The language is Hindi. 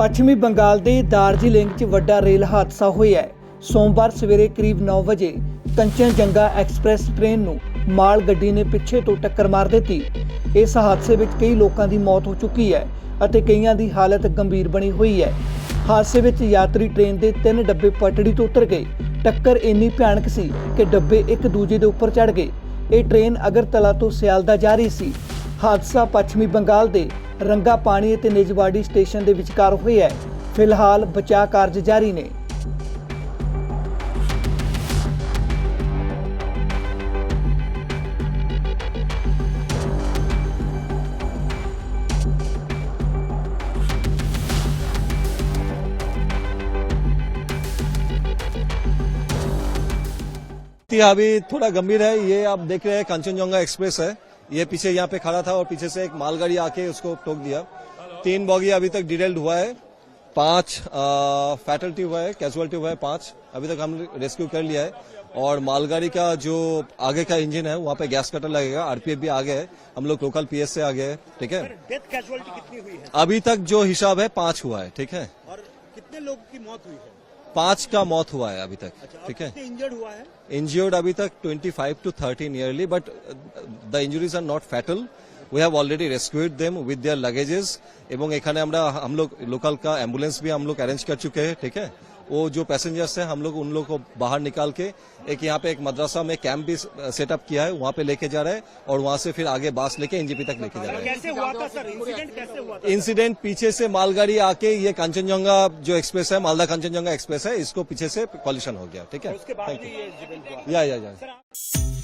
ਪੱਛਮੀ ਬੰਗਾਲ ਦੇ ਦਾਰਜੀਲਿੰਗ 'ਚ ਵੱਡਾ ਰੇਲ ਹਾਦਸਾ ਹੋਇਆ ਹੈ। ਸੋਮਵਾਰ ਸਵੇਰੇ ਕਰੀਬ 9 ਵਜੇ ਕੰਚਨਜੰਗਾ ਐਕਸਪ੍ਰੈਸ ਟ੍ਰੇਨ ਨੂੰ ਮਾਲ ਗੱਡੀ ਨੇ ਪਿੱਛੇ ਤੋਂ ਟੱਕਰ ਮਾਰ ਦਿੱਤੀ। ਇਸ ਹਾਦਸੇ ਵਿੱਚ ਕਈ ਲੋਕਾਂ ਦੀ ਮੌਤ ਹੋ ਚੁੱਕੀ ਹੈ ਅਤੇ ਕਈਆਂ ਦੀ ਹਾਲਤ ਗੰਭੀਰ ਬਣੀ ਹੋਈ ਹੈ। ਹਾਦਸੇ ਵਿੱਚ ਯਾਤਰੀ ਟ੍ਰੇਨ ਦੇ ਤਿੰਨ ਡੱਬੇ ਪਟੜੀ ਤੋਂ ਉਤਰ ਗਏ। ਟੱਕਰ ਇੰਨੀ ਭਿਆਨਕ ਸੀ ਕਿ ਡੱਬੇ ਇੱਕ ਦੂਜੇ ਦੇ ਉੱਪਰ ਚੜ ਗਏ। ਇਹ ਟ੍ਰੇਨ ਅਗਰਤਲਾ ਤੋਂ ਸਿਆਲਦਾ ਜਾ ਰਹੀ ਸੀ। ਹਾਦਸਾ ਪੱਛਮੀ ਬੰਗਾਲ ਦੇ ਰੰਗਾ ਪਾਣੀ ਅਤੇ ਨਿਜਵਾੜੀ ਸਟੇਸ਼ਨ ਦੇ ਵਿਚਕਾਰ ਹੋਇਆ ਹੈ ਫਿਲਹਾਲ ਬਚਾਅ ਕਾਰਜ ਜਾਰੀ ਨੇ स्थिति अभी थोड़ा गंभीर है ये आप देख रहे हैं कंचनजंगा एक्सप्रेस है ये पीछे यहाँ पे खड़ा था और पीछे से एक मालगाड़ी आके उसको टोक दिया। तीन बॉगी अभी तक डिटेल्ड हुआ है। पाँच फैटल्टी हुआ है कैजुअल्टी हुआ है पाँच। अभी तक हम रेस्क्यू कर लिया है। और मालगाड़ी का जो आगे का इंजन है वहाँ पे गैस कटर लगेगा आरपीएफ भी आगे है। हम लोग लोकल पीएस से आगे है ठीक है? डेथ कैजुअलिटी कितनी हुई है? अभी तक जो हिसाब है पाँच हुआ है ठीक है? और कितने लोगों की मौत हुई है? पांच का मौत हुआ है अभी तक अच्छा और ठीक है कितने इंजर्ड हुआ है injured अभी तक 25 to 30 nearly but uh, the injuries are not fatal we have already rescued them with their luggages এবং এখানে আমরা हम लोग लोकल का एम्बुलेंस भी हम लोग अरेंज कर चुके हैं ठीक है वो जो पैसेंजर्स हैं हम लोग उन लोग को बाहर निकाल के एक यहाँ पे एक मदरसा में कैंप भी सेटअप किया है वहाँ पे लेके जा रहे हैं और वहाँ से फिर आगे बास लेके एनजीपी तक लेके जा रहे हैं। कैसे हुआ था सर? इंसिडेंट कैसे हुआ था? इंसिडेंट पीछे से मालगाड़ी आके ये कंचनजंगा जो एक्सप्रेस है मालदा कंचनजंगा एक्सप्रेस है इसको पीछे से पॉल्यूशन हो गया ठीक है? थैंक. ये या या या